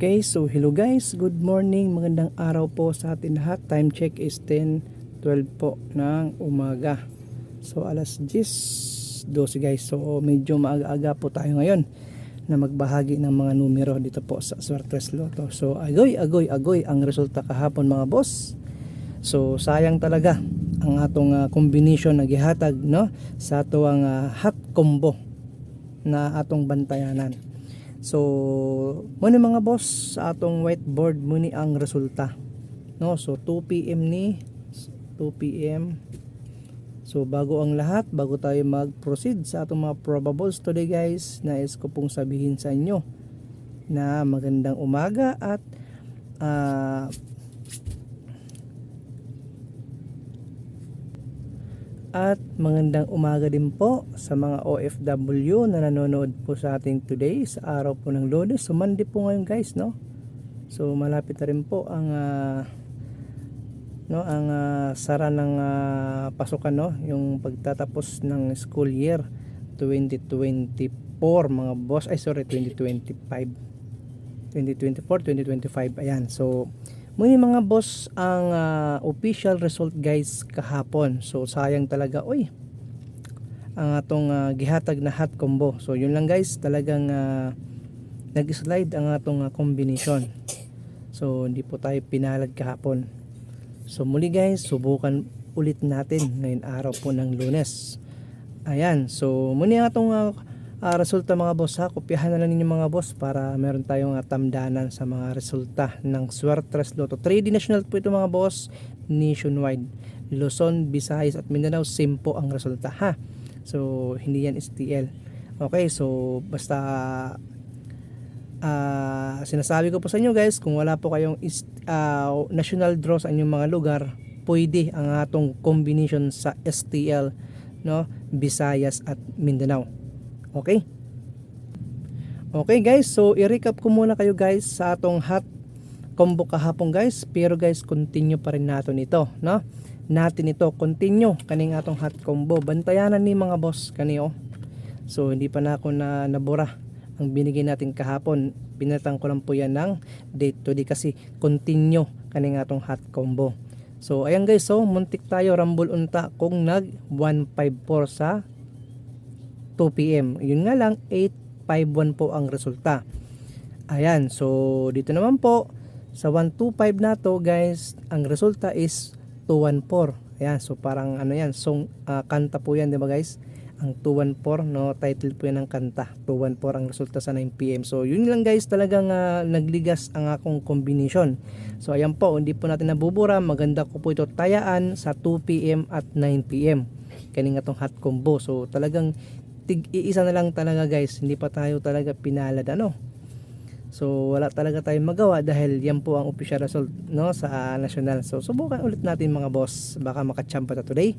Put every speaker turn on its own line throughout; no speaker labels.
Okay, so hello guys, good morning, magandang araw po sa atin lahat. Time check is 10.12 po ng umaga. So alas 10, 12 guys. So medyo maaga-aga po tayo ngayon na magbahagi ng mga numero dito po sa Swertres Lotto. So agoy, agoy, agoy ang resulta kahapon mga boss. So sayang talaga ang atong ah, combination na gihatag no sa atuang ah, hot combo na atong bantayanan. So, muna mga boss, sa atong whiteboard muni ang resulta. No, so 2 PM ni 2 PM. So, bago ang lahat, bago tayo mag-proceed sa atong mga probables today guys, nais ko pong sabihin sa inyo na magandang umaga at ah, At magandang umaga din po sa mga OFW na nanonood po sa ating today sa araw po ng Lunes. So Monday po ngayon guys, no? So malapit na rin po ang ah, no, ang ah, sara ng ah, pasukan no, yung pagtatapos ng school year 2024 mga boss. Ay sorry, 2025. 2024, 2025. Ayan. So Muni mga boss ang ah, official result guys kahapon. So sayang talaga oy. Ang atong ah, gihatag na hot combo. So yun lang guys, talagang ah, nag-slide ang atong ah, combination. So hindi po tayo pinalad kahapon. So muli guys, subukan ulit natin ngayon araw po ng Lunes. Ayan, so muni atong ah, ah, resulta mga boss ha. Kopyahan na lang ninyo mga boss para meron tayong tamdanan sa mga resulta ng Swertres Lotto. 3D national po ito mga boss nationwide. Luzon, Visayas at Mindanao same po ang resulta ha. So hindi yan STL. Okay, so basta ah, sinasabi ko po sa inyo guys, kung wala po kayong is, ah, national draw sa inyong mga lugar, pwede ang atong combination sa STL, no, Visayas at Mindanao. Okay? Okay guys, so i-recap ko muna kayo guys sa atong hot combo kahapon guys. Pero guys, continue pa rin natin ito, no? Natin ito, continue kaning atong hot combo. Bantayanan ni mga boss kani oh. So hindi pa na ako na nabura ang binigay natin kahapon. Pinatang ko lang po yan ng date to day kasi continue kaning atong hot combo. So ayan guys, so muntik tayo rambol unta kung nag 154 sa 2 p.m. Yun nga lang 851 po ang resulta. Ayan, so dito naman po sa 125 na to guys, ang resulta is 214. Ayan, so parang ano yan, song ah, kanta po yan, 'di ba guys? Ang 214 no, title po yan ng kanta. 214 ang resulta sa 9 PM. So yun lang guys, talagang ah, nagligas ang akong combination. So ayan po, hindi po natin nabubura, maganda ko po ito tayaan sa 2 PM at 9 PM. Kaning atong hot combo. So talagang tig iisa na lang talaga guys. Hindi pa tayo talaga pinalad ano? So wala talaga tayong magawa dahil yan po ang official result no sa national so subukan ulit natin mga boss. Baka makachampa ta today.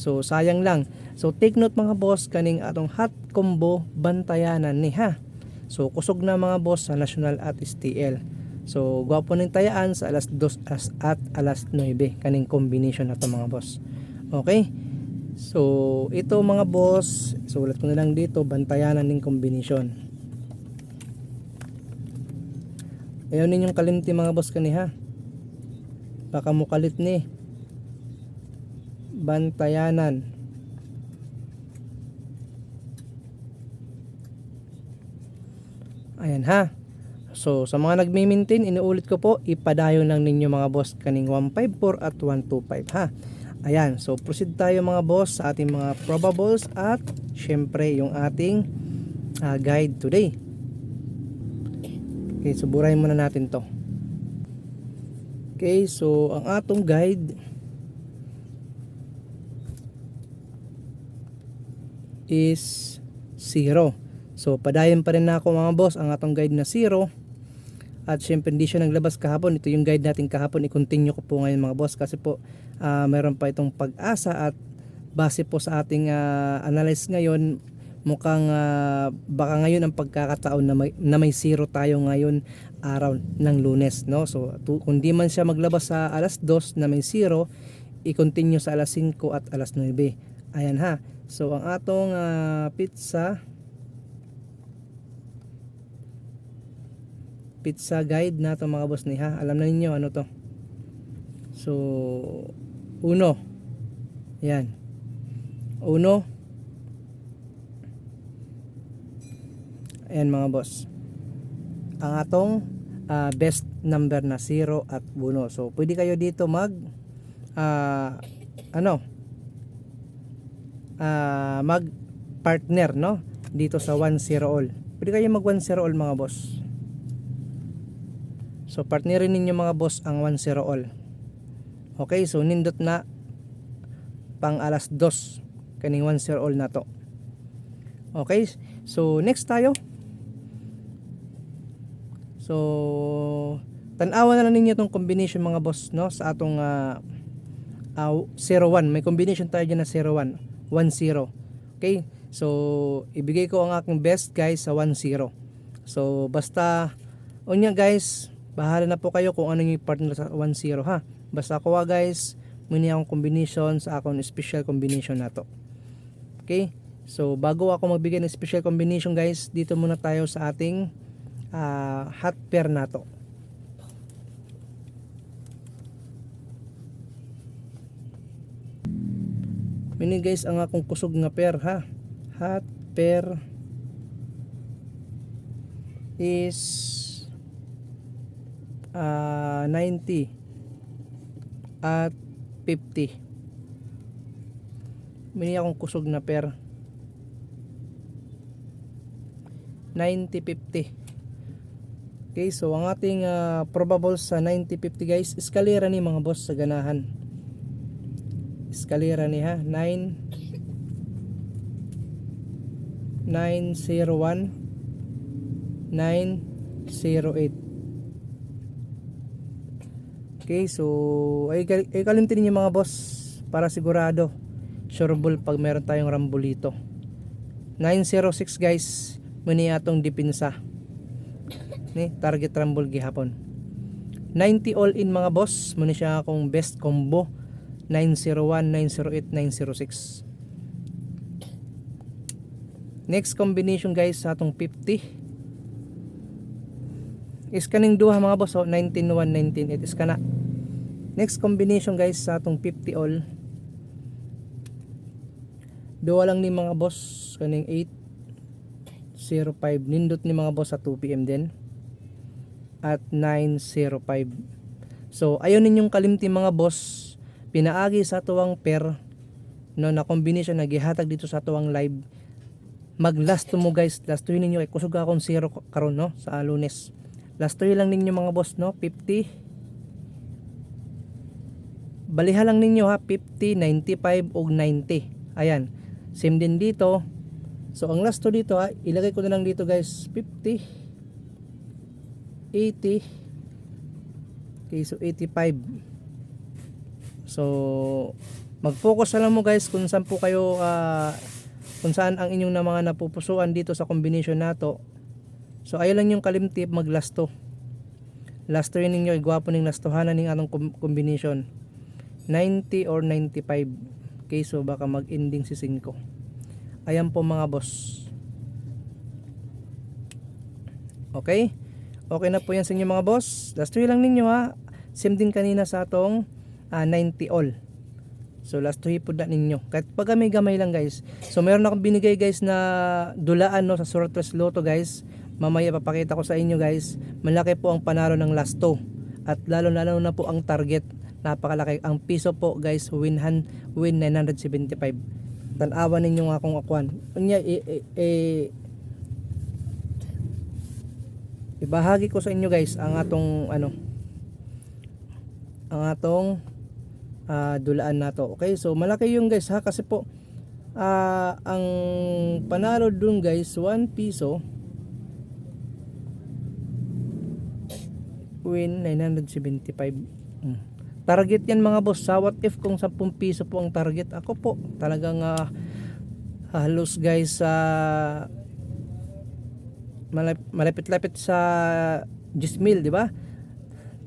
So sayang lang. So take note mga boss kaning atong hot combo bantayanan ni ha? So kusog na mga boss sa national at STL so gwapo ng tayaan sa alas 2 as at alas 9 kaning combination na to mga boss. Okay So, ito mga boss, sulat ko na lang dito, bantayanan ng combination. Ayaw ninyong kalimti mga boss kaniha. Baka mo kalit ni. Bantayanan. Ayan ha. So, sa mga nagme-maintain, inuulit ko po, ipadayon lang ninyo mga boss kaning 154 at 125 ha. Ayan, so proceed tayo mga boss sa ating mga probables at syempre yung ating ah, guide today. Okay, so muna natin to. Okay, so ang atong guide is 0. So padayon pa rin na ako mga boss ang atong guide na 0. At syempre hindi siya naglabas kahapon. Ito yung guide natin kahapon. I-continue ko po ngayon mga boss kasi po ah, meron pa itong pag-asa at base po sa ating ah, analyze ngayon mukhang ah, baka ngayon ang pagkakataon na may, na may zero tayo ngayon araw ng lunes no so tu, kung di man siya maglabas sa alas 2 na may zero i-continue sa alas 5 at alas 9 ayan ha so ang atong ah, pizza pizza guide na to mga boss ni ha. Alam na ninyo ano to. So, uno. Yan. Uno. Ayan mga boss. Ang atong ah, best number na 0 at 1. So, pwede kayo dito mag ah, ano? Ah, mag partner, no? Dito sa 1 0 all. Pwede kayo mag 1 0 all mga boss. So, partnerin ninyo mga boss ang 1 0 all. Okay, so nindot na pang alas 2 kaning 1 0 all na to. Okay, so next tayo. So, tanawa na lang ninyo itong combination mga boss no sa atong uh, uh, 01. May combination tayo dyan na 01. 1-0. Okay? So, ibigay ko ang aking best guys sa 1-0. So, basta unya guys, bahala na po kayo kung ano yung partner sa 1-0 ha. Basta ako guys, muni akong combination sa akong special combination na to. Okay? So, bago ako magbigay ng special combination guys, dito muna tayo sa ating ah, hot pair na to. Mini guys ang akong kusog nga pair ha. Hot pair is ah, 90 at 50. Mini akong kusog na pair. 90-50. Okay, so ang ating ah, probable sa 90-50 guys, eskalera ni mga boss sa ganahan. Eskalera ni ha, 9 901 908 Okay, so ay, ay kalimtin niyo mga boss para sigurado sureball pag meron tayong rambolito 906 guys muni atong dipinsa. Ni target rumble gihapon. 90 all in mga boss muna siya akong best combo. 901 908 906 next combination guys sa atong 50 is kaning duha mga boss oh, 191 198 is kana next combination guys sa atong 50 all. Duha lang ni mga boss kaning 8 05 nindot ni mga boss sa 2pm din. At 905 so ayaw ninyong kalimti mga boss. Pinaagi sa tuwang per no na combination na gihatag dito sa tuwang live. Mag last to mo guys. Last to ninyo. Ay kusog akong zero karon no sa lunes. Last to lang ninyo mga boss no? 50 baliha lang ninyo ha? 50 95 og 90 ayan. Same din dito. So ang last to dito ha? Ilagay ko na lang dito guys. 50 80 okay so 85 so mag-focus na lang mo guys kung saan po kayo ah, kung saan ang inyong na mga napupusuan dito sa combination nato so ayaw lang yung kalimtip mag last to. Last to yun ninyo igwapo ning lastohanan ning anong com- combination 90 or 95 okay so baka mag ending si 5 ayan po mga boss okay Okay na po yan sa inyo mga boss. Last two lang ninyo ha. Same din kanina sa atong ah, 90 all. So last two po na ninyo. Kahit pag may gamay lang guys. So meron akong binigay guys na dulaan no sa Sortress Lotto guys. Mamaya papakita ko sa inyo guys. Malaki po ang panalo ng last two. At lalo lalo na po ang target. Napakalaki. Ang piso po guys win, han, win 975. Tanawa ninyo nga akong akuan. Unya, eh, eh, eh, ibahagi ko sa inyo guys ang atong ano ang atong ah, dulaan nato okay so malaki yung guys ha kasi po ah, ang panalo dun guys 1 piso win 975 Mm. Target yan mga boss sa what if kung 10 piso po ang target ako po talagang ah, halos guys sa malap- malapit-lapit sa 10,000, di ba?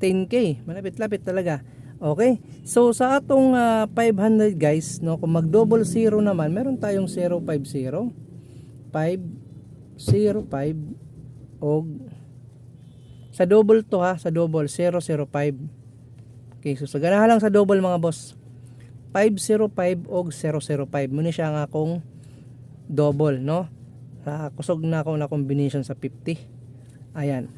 10k, malapit-lapit talaga. Okay? So sa atong ah, 500 guys, no, kung mag-double zero naman, meron tayong 050 505 og Sa double to ha, sa double 005. Okay, so sa ganahan lang sa double mga boss. 505 o 005. Muna siya nga akong double, no? Sa kusog na ako na combination sa 50. Ayan.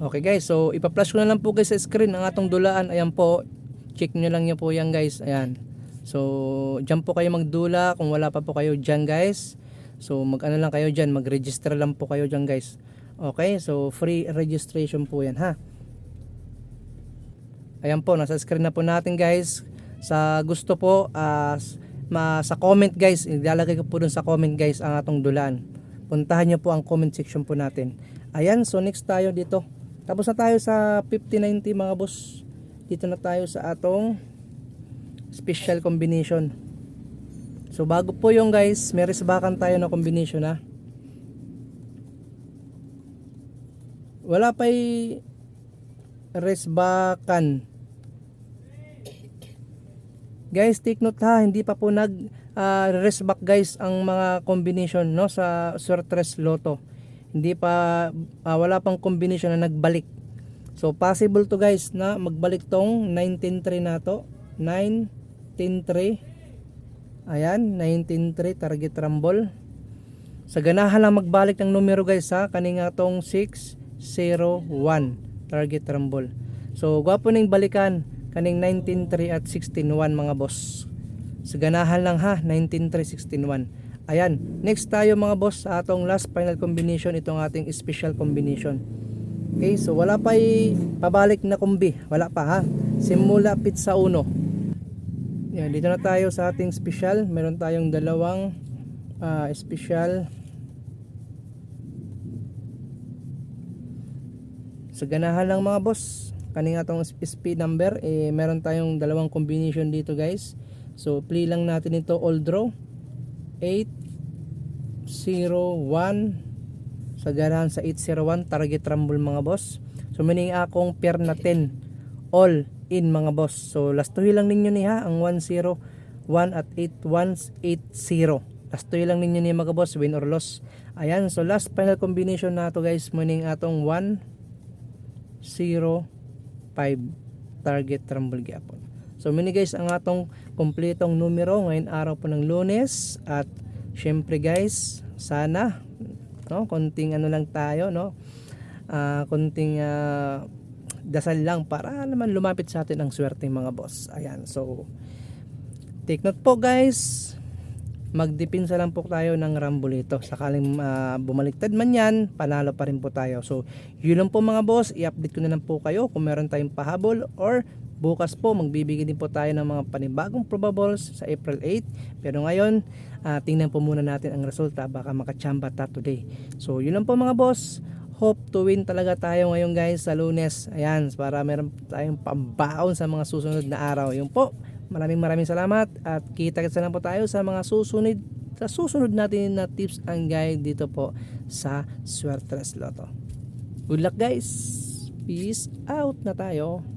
Okay guys, so ipa-flash ko na lang po guys sa screen ang atong dulaan. Ayan po, check nyo lang nyo po yan guys. Ayan. So, dyan po kayo magdula kung wala pa po kayo dyan guys. So, mag-ano lang kayo dyan, mag-register lang po kayo dyan guys. Okay, so free registration po yan ha. Ayan po, nasa screen na po natin guys. Sa gusto po, ah, ma, sa comment guys, ilalagay ko po dun sa comment guys ang atong dulaan. Puntahan nyo po ang comment section po natin. Ayan, so next tayo dito. Tapos na tayo sa 5090 mga boss. Dito na tayo sa atong special combination. So bago po yung guys, may resbakan tayo na combination ha. Wala pa'y resbakan. Guys, take note ha, hindi pa po nag ah, resback guys ang mga combination no sa Sortres Lotto. Hindi pa ah, wala pang combination na nagbalik. So possible to guys na magbalik tong 193 na to. 993 Ayan, 193 target rumble. Sa ganahan lang magbalik ng numero guys ha, kaninga tong 601 target rumble. So gwapo ning balikan kaning 193 at 161 mga boss. Sa ganahan lang ha, 193 161. Ayan, next tayo mga boss sa atong last final combination itong ating special combination. Okay, so wala pa pabalik na kumbi, wala pa ha. Simula pizza 1. Yan, dito na tayo sa ating special. Meron tayong dalawang ah, special. Sa ganahan lang mga boss, kaning atong SP number, eh, meron tayong dalawang combination dito guys. So, play lang natin ito all draw. 8, 0, 1. Sa ganahan sa 801, target rumble mga boss. So, meaning akong pair na 10. All in mga boss. So lastoy lang ninyo ni ha ang 101 at 8180. Lastoy lang ninyo ni mga boss win or loss. Ayan, so last final combination na to guys meaning atong 105 target rumble gyapon. So mini guys ang atong kompletong numero ngayon araw po ng Lunes at syempre guys sana no konting ano lang tayo no ah konting ah, dasal lang para naman lumapit sa atin ang swerte mga boss. Ayan, so take note po guys. Magdipinsa lang po tayo ng rambolito. Sakaling ah, bumaliktad man yan, panalo pa rin po tayo. So, yun lang po mga boss. I-update ko na lang po kayo kung meron tayong pahabol or bukas po magbibigay din po tayo ng mga panibagong probables sa April 8. Pero ngayon, ah, tingnan po muna natin ang resulta. Baka makachamba ta today. So, yun lang po mga boss hope to win talaga tayo ngayon guys sa lunes. Ayan, para meron tayong pambaon sa mga susunod na araw. Yung po, maraming maraming salamat at kita-kita lang po tayo sa mga susunod sa susunod natin na tips and guide dito po sa Swertres Lotto. Good luck guys! Peace out na tayo!